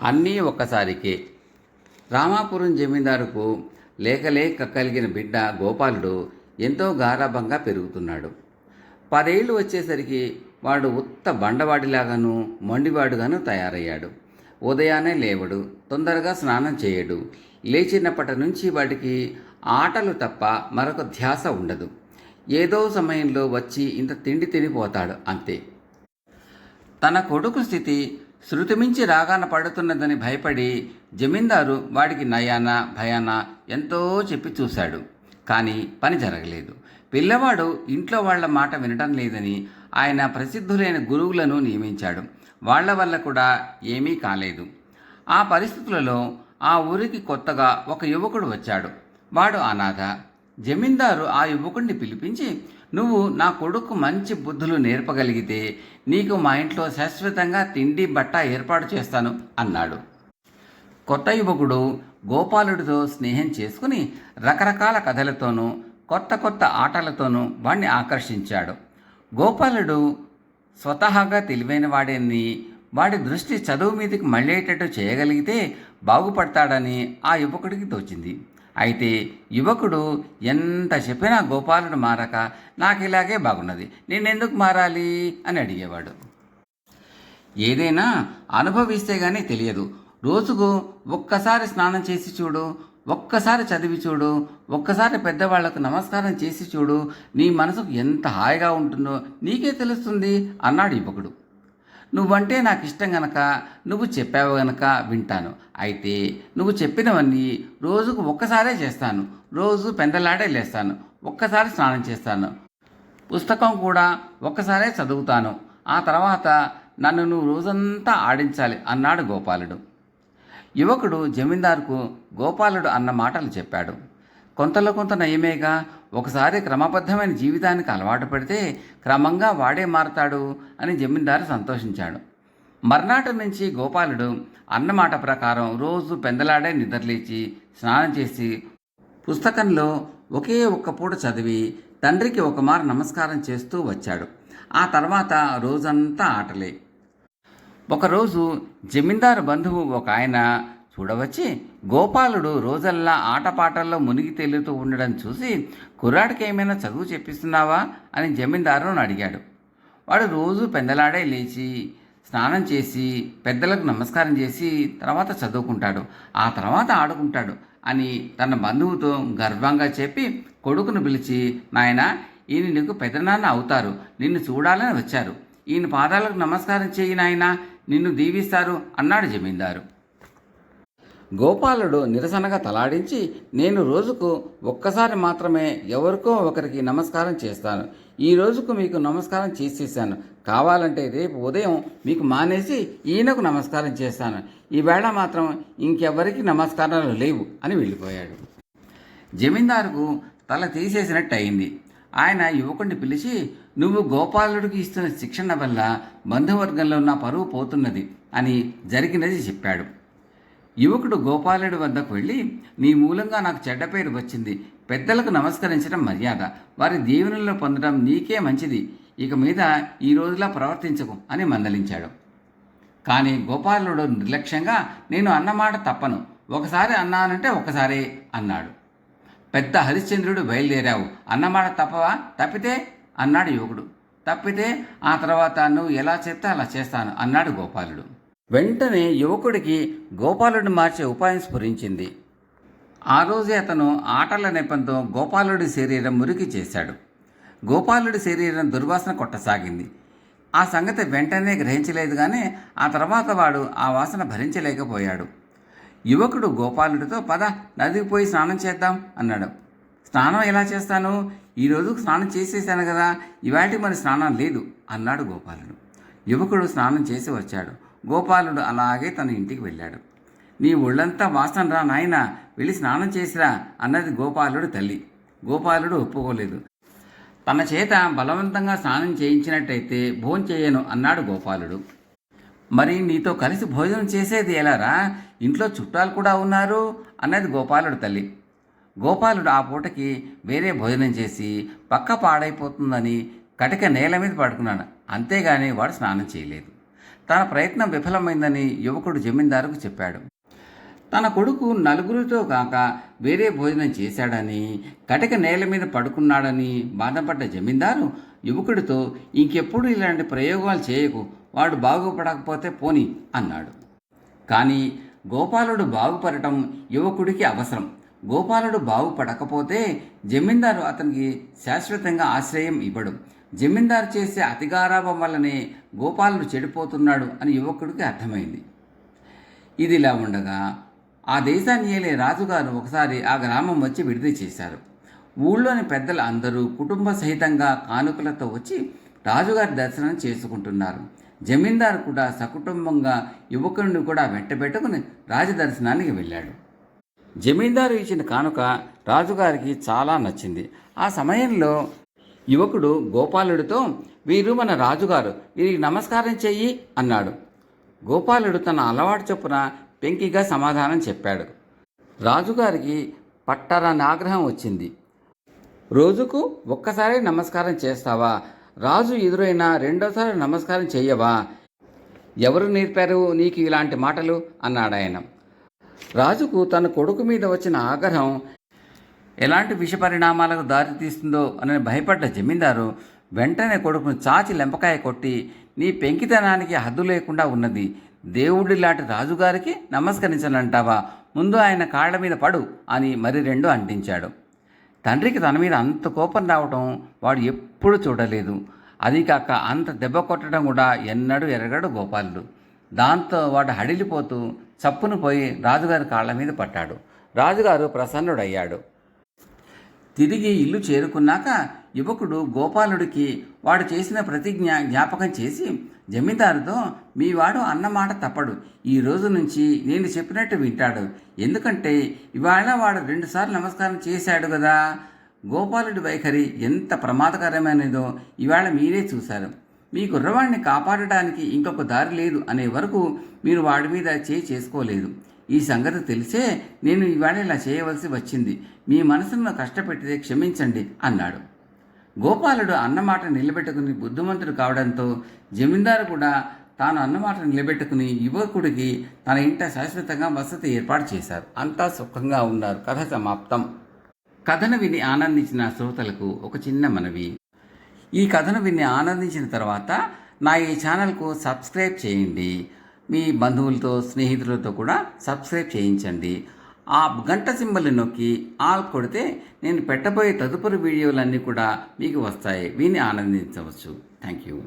అన్నీ ఒక్కసారికే. రామాపురం జమీందారుకు లేకలేక కలిగిన బిడ్డ గోపాలుడు ఎంతో గారాభంగా పెరుగుతున్నాడు. పదేళ్ళు వచ్చేసరికి వాడు ఉత్త బండవాడిలాగాను మొండివాడుగాను తయారయ్యాడు. ఉదయాన్నే లేవడు తొందరగా స్నానం చేయడు. లేచినప్పటి నుంచి వాడికి ఆటలు తప్ప మరొక ధ్యాస ఉండదు. ఏదో సమయంలో వచ్చి ఇంత తిండి తినిపోతాడు అంతే. తన కొడుకు స్థితి శృతిమించి రాగాన పడుతున్నదని భయపడి జమీందారు వాడికి నయాన భయాన ఎంతో చెప్పి చూశాడు. కానీ పని జరగలేదు. పిల్లవాడు ఇంట్లో వాళ్ళ మాట వినటం లేదని ఆయన ప్రసిద్ధులైన గురువులను నియమించాడు. వాళ్ళ వల్ల కూడా ఏమీ కాలేదు. ఆ పరిస్థితులలో ఆ ఊరికి కొత్తగా ఒక యువకుడు వచ్చాడు. వాడు అనాథ. జమీందారు ఆ యువకుడిని పిలిపించి నువ్వు నా కొడుకు మంచి బుద్ధులు నేర్పగలిగితే నీకు మా ఇంట్లో శాశ్వతంగా తిండి బట్ట ఏర్పాటు చేస్తాను అన్నాడు. కొత్త యువకుడు గోపాలుడితో స్నేహం చేసుకుని రకరకాల కథలతోనూ కొత్త కొత్త ఆటలతోనూ వాణ్ణి ఆకర్షించాడు. గోపాలుడు స్వతహాగా తెలివైన వాడని వాడి దృష్టి చదువు మీదకి మళ్ళేటట్టు చేయగలిగితే బాగుపడతాడని ఆ యువకుడికి తోచింది. అయితే యువకుడు ఎంత చెప్పినా గోపాలుడు మారక నాకు ఇలాగే బాగున్నది. నేనెందుకు మారాలి? అని అడిగేవాడు. ఏదైనా అనుభవిస్తే గానీ తెలియదు. రోజుకు ఒక్కసారి స్నానం చేసి చూడు ఒక్కసారి చదివి చూడు ఒక్కసారి పెద్దవాళ్ళకు నమస్కారం చేసి చూడు నీ మనసుకు ఎంత హాయిగా ఉంటుందో నీకే తెలుస్తుంది అన్నాడు యువకుడు. నువ్వంటే నాకు ఇష్టం గనక నువ్వు చెప్పావు గనక వింటాను. అయితే నువ్వు చెప్పినవన్నీ రోజుకు ఒక్కసారే చేస్తాను. రోజు పెందలాడే లేస్తాను. ఒక్కసారి స్నానం చేస్తాను. పుస్తకం కూడా ఒక్కసారే చదువుతాను. ఆ తర్వాత నన్ను నువ్వు రోజంతా ఆడించాలి అన్నాడు గోపాలుడు. యువకుడు జమీందారుకు గోపాలుడు అన్న మాటలు చెప్పాడు. కొంతలో కొంత నయమేగా ఒకసారి క్రమబద్ధమైన జీవితానికి అలవాటు పడితే క్రమంగా వాడే మారతాడు అని జమీందారు సంతోషించాడు. మర్నాటి నుంచి గోపాలుడు అన్నమాట ప్రకారం రోజు పెందలాడే నిద్రలేచి స్నానం చేసి పుస్తకంలో ఒకే ఒక్క పూట చదివి తండ్రికి ఒక మారు నమస్కారం చేస్తూ వచ్చాడు. ఆ తర్వాత రోజంతా ఆటలే. ఒకరోజు జమీందారు బంధువు ఒక ఆయన చూడవచ్చి గోపాలుడు రోజల్లా ఆటపాటల్లో మునిగి తేలుతూ ఉండడం చూసి కుర్రాడికి ఏమైనా చదువు చెప్పిస్తున్నావా? అని జమీందారును అడిగాడు. వాడు రోజు పెందలాడే లేచి స్నానం చేసి పెద్దలకు నమస్కారం చేసి తర్వాత చదువుకుంటాడు. ఆ తర్వాత ఆడుకుంటాడు అని తన బంధువుతో గర్వంగా చెప్పి కొడుకును పిలిచి నాయన ఈయన నీకు పెద్దనాన్న అవుతారు. నిన్ను చూడాలని వచ్చారు. ఈయన పాదాలకు నమస్కారం చేయి నాయన. నిన్ను దీవిస్తారు అన్నాడు జమీందారు. గోపాలుడు నిరసనగా తలాడించి నేను రోజుకు ఒక్కసారి మాత్రమే ఎవరికో ఒకరికి నమస్కారం చేస్తాను. ఈ రోజుకు మీకు నమస్కారం చేసేసాను. కావాలంటే రేపు ఉదయం మీకు మానేసి ఈయనకు నమస్కారం చేస్తాను. ఈవేళ మాత్రం ఇంకెవరికి నమస్కారాలు లేవు అని వెళ్ళిపోయాడు. జమీందారుకు తల తీసేసినట్టు అయింది ఆయన యువకుడిని పిలిచి నువ్వు గోపాలుడికి ఇస్తున్న శిక్షణ వల్ల బంధువర్గంలో నా పరువు పోతున్నది అని జరిగినది చెప్పాడు. యువకుడు గోపాలుడి వద్దకు వెళ్ళి నీ మూలంగా నాకు చెడ్డ పేరు వచ్చింది. పెద్దలకు నమస్కరించడం మర్యాద. వారి దీవెనలను పొందడం నీకే మంచిది. ఇక మీద ఈ రోజులా ప్రవర్తించకు అని మందలించాడు. కానీ గోపాలుడు నిర్లక్ష్యంగా నేను అన్నమాట తప్పను. ఒకసారి అన్నానంటే ఒకసారే అన్నాడు. పెద్ద హరిశ్చంద్రుడు బయలుదేరావు. అన్నమాట తప్పవా? తప్పితే అన్నాడు యువకుడు. తప్పితే ఆ తర్వాత నువ్వు ఎలా చెప్తే అలా చేస్తాను అన్నాడు గోపాలుడు. వెంటనే యువకుడికి గోపాలుడిని మార్చే ఉపాయం స్ఫురించింది. ఆ రోజే అతను ఆటల నెపంతో గోపాలుడి శరీరం మురికి చేశాడు. గోపాలుడి శరీరం దుర్వాసన కొట్టసాగింది. ఆ సంగతి వెంటనే గ్రహించలేదు కానీ ఆ తర్వాత వాడు ఆ వాసన భరించలేకపోయాడు. యువకుడు గోపాలుడితో పద నదికి పోయి స్నానం చేద్దాం అన్నాడు. స్నానం ఎలా చేస్తాను? ఈరోజు స్నానం చేసేసాను కదా ఇవాటి మరి స్నానం లేదు అన్నాడు గోపాలుడు. యువకుడు స్నానం చేసి వచ్చాడు. గోపాలుడు అలాగే తన ఇంటికి వెళ్ళాడు. నీ ఒళ్ళంతా వాసన రా నాయన వెళ్ళి స్నానం చేసిరా అన్నది గోపాలుడు తల్లి. గోపాలుడు ఒప్పుకోలేదు. తన చేత బలవంతంగా స్నానం చేయించినట్టయితే భోజనం చేయను అన్నాడు గోపాలుడు. మరి నీతో కలిసి భోజనం చేసేది ఎలారా ఇంట్లో చుట్టాలు కూడా ఉన్నారు అన్నది గోపాలుడు తల్లి. గోపాలుడు ఆ పూటకి వేరే భోజనం చేసి పక్క పాడైపోతుందని కటిక నేల మీద పడుకున్నాడు. అంతేగాని వాడు స్నానం చేయలేదు. తన ప్రయత్నం విఫలమైందని యువకుడు జమీందారుకు చెప్పాడు. తన కొడుకు నలుగురితో కాక వేరే భోజనం చేశాడని కటిక నేల మీద పడుకున్నాడని బాధపడ్డ జమీందారు యువకుడితో ఇంకెప్పుడు ఇలాంటి ప్రయోగాలు చేయకు వాడు బాగుపడకపోతే పోని అన్నాడు. కానీ గోపాలుడు బాగుపడటం యువకుడికి అవసరం. గోపాలుడు బాగుపడకపోతే జమీందారు అతనికి శాశ్వతంగా ఆశ్రయం ఇవ్వడు. జమీందారు చేసే అతిగారాభం వల్లనే గోపాలుడు చెడిపోతున్నాడు అని యువకుడికి అర్థమైంది. ఇది ఇలా ఉండగా ఆ దేశాన్ని ఏలే రాజుగారు ఒకసారి ఆ గ్రామం వచ్చి విడుదల చేశారు. ఊళ్ళోని పెద్దలు అందరూ కుటుంబ సహితంగా కానుకలతో వచ్చి రాజుగారి దర్శనం చేసుకుంటున్నారు. జమీందారు కూడా సకుటుంబంగా యువకుడిని కూడా వెంటబెట్టుకుని రాజదర్శనానికి వెళ్ళాడు. జమీందారు ఇచ్చిన కానుక రాజుగారికి చాలా నచ్చింది. ఆ సమయంలో యువకుడు గోపాలుడితో వీరు మన రాజుగారు వీరికి నమస్కారం చెయ్యి అన్నాడు. గోపాలుడు తన అలవాటు చొప్పున పెంకిగా సమాధానం చెప్పాడు. రాజుగారికి పట్టరాని ఆగ్రహం వచ్చింది. రోజుకు ఒక్కసారి నమస్కారం చేస్తావా? రాజు ఎదురైనా రెండోసారి నమస్కారం చెయ్యవా? ఎవరు నేర్పారు నీకు ఇలాంటి మాటలు? అన్నాడాయన. రాజుకు తన కొడుకు మీద వచ్చిన ఆగ్రహం ఎలాంటి విషపరిణామాలకు దారితీస్తుందో అని భయపడ్డ జమీందారు వెంటనే కొడుకును చాచి లెంపకాయ కొట్టి నీ పెంకితనానికి హద్దు లేకుండా ఉన్నది. దేవుడి లాంటి రాజుగారికి నమస్కరించనంటావా? ముందు ఆయన కాళ్ళ మీద పడు అని మరి రెండు అంటించాడు. తండ్రికి తన మీద అంత కోపం రావటం వాడు ఎప్పుడూ చూడలేదు. అది కాక అంత దెబ్బ కొట్టడం కూడా ఎన్నడూ ఎరగడు గోపాలుడు. దాంతో వాడు హడిలిపోతూ చప్పును పోయి రాజుగారి కాళ్ళ మీద పట్టాడు రాజుగారు ప్రసన్నుడయ్యాడు. తిరిగి ఇల్లు చేరుకున్నాక యువకుడు గోపాలుడికి వాడు చేసిన ప్రతిజ్ఞ జ్ఞాపకం చేసి జమీందారుతో మీ వాడు అన్నమాట తప్పడు. ఈ రోజు నుంచి నేను చెప్పినట్టు వింటాడు. ఎందుకంటే ఇవాళ వాడు రెండుసార్లు నమస్కారం చేశాడు కదా. గోపాలుడి వైఖరి ఎంత ప్రమాదకరమైనదో ఇవాళ మీరే చూశారు. మీ కుర్రవాడిని కాపాడటానికి ఇంకొక దారి లేదు అనే వరకు మీరు వాడి మీద చేయి చేసుకోలేదు. ఈ సంగతి తెలిసే నేను ఇవాళ ఇలా చేయవలసి వచ్చింది. మీ మనసును కష్టపెట్టితే క్షమించండి అన్నాడు. గోపాలుడు అన్నమాట నిలబెట్టుకుని బుద్ధిమంతుడు కావడంతో జమీందారు కూడా తాను అన్నమాట నిలబెట్టుకుని యువకుడికి తన ఇంట శాశ్వతంగా వసతి ఏర్పాటు చేశారు. అంతా సుఖంగా ఉన్నారు. కథ సమాప్తం. కథను విని ఆనందించిన శ్రోతలకు ఒక చిన్న మనవి. ఈ కథను విని ఆనందించిన తర్వాత నా ఈ ఛానల్కు సబ్స్క్రైబ్ చేయండి. మీ బంధువులతో స్నేహితులతో కూడా సబ్స్క్రైబ్ చేయించండి. ఆ గంట సింబల్ని నొక్కి ఆల్ కొడితే నేను పెట్టబోయే తదుపరి వీడియోలన్నీ కూడా మీకు వస్తాయి. విని ఆనందించవచ్చు. Thank you.